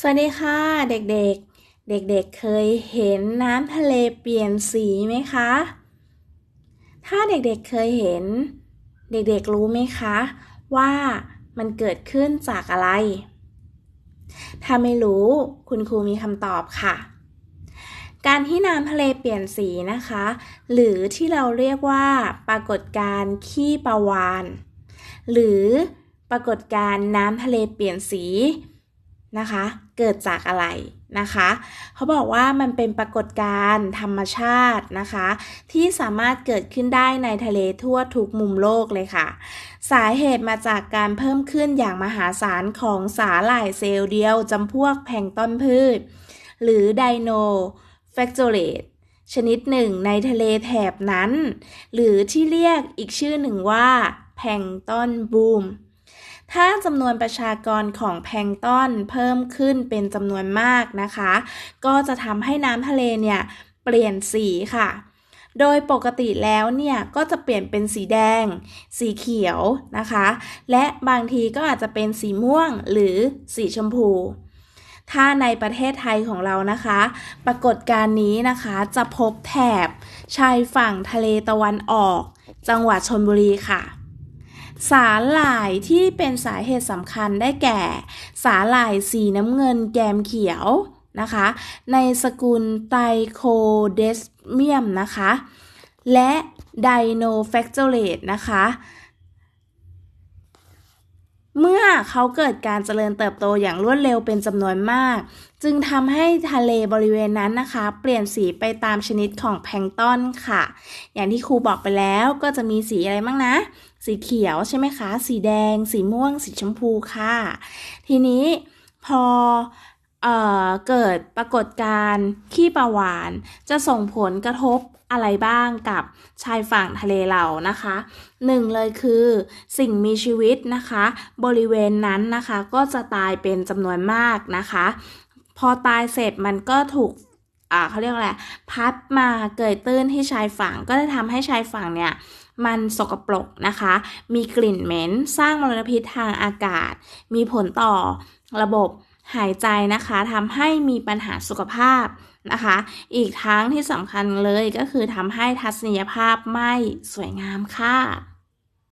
สวัสดีค่ะ เด็กๆ เด็กๆเคยเห็นน้ำทะเลเปลี่ยนสีไหมคะ ถ้าเด็กๆเคยเห็น เด็กๆรู้ไหมคะ ว่ามันเกิดขึ้นจากอะไร ถ้าไม่รู้คุณครูมีคำตอบค่ะ การที่น้ำทะเลเปลี่ยนสีนะคะ หรือที่เราเรียกว่า ปรากฏการณ์ขี้ปลาวาน หรือปรากฏการณ์น้ำทะเลเปลี่ยนสี นะคะ เกิดจากอะไรนะคะ เขาบอกว่ามันเป็นปรากฏการณ์ธรรมชาตินะคะ ที่สามารถเกิดขึ้นได้ในทะเลทั่วทุกมุมโลกเลยค่ะ สาเหตุมาจากการเพิ่มขึ้นอย่างมหาศาลของสาหร่ายเซลล์เดียวจำพวกแพลงต้นพืช หรือไดโนแฟกโตเลตชนิดหนึ่งในทะเลแถบนั้น หรือที่เรียกอีกชื่อหนึ่งว่าแพลงต้นบูม ถ้าจำนวนประชากรของแพลงต้อนเพิ่มขึ้นเป็นจำนวนมากนะคะ ก็จะทำให้น้ำทะเลเนี่ยเปลี่ยนสีค่ะโดยปกติแล้วเนี่ยก็จะเปลี่ยนเป็นสีแดง สีเขียวนะคะ และบางทีก็อาจจะเป็นสีม่วงหรือสีชมพู ถ้าในประเทศไทยของเรานะคะ ปรากฏการณ์นี้นะคะจะพบแถบชายฝั่งทะเลตะวันออก จังหวัดชนบุรีค่ะ สาหร่ายที่เป็นสาเหตุสำคัญได้แก่ สาหร่ายสีน้ำเงินแกมเขียวนะคะ ในสกุลไตโคเดสเมียมนะคะ และไดโนแฟกโตเลตนะคะเมื่อเขาเกิดการเจริญเติบโตอย่างรวดเร็วเป็นจำนวนมาก จึงทำให้ทะเลบริเวณนั้นนะคะ เปลี่ยนสีไปตามชนิดของแพลงต้นค่ะ อย่างที่ครูบอกไปแล้วก็จะมีสีอะไรบ้างนะ สีเขียวใช่ไหมคะ สีแดง สีม่วง สีชมพูค่ะ ทีนี้พอเออเกิดปรากฏการณ์ขี้ปลาวาน จะส่งผลกระทบอะไรบ้างกับชายฝั่งทะเลเรานะคะหนึ่งเลยคือ สิ่งมีชีวิตนะคะ บริเวณนั้นนะคะก็จะตายเป็นจำนวนมากนะคะ พอตายเสร็จมันก็ถูกเขาเรียกอะไรพัดมาเกยตื้นที่ชายฝั่งก็จะทำให้ชายฝั่งเนี่ย มันสกปรกนะคะ มีกลิ่นเหม็น สร้างมลพิษทางอากาศ มีผลต่อระบบหายใจนะคะทำให้มีปัญหาสุขภาพนะคะ อีกทั้งที่สำคัญเลยก็คือทำให้ทัศนียภาพไม่สวยงามค่ะ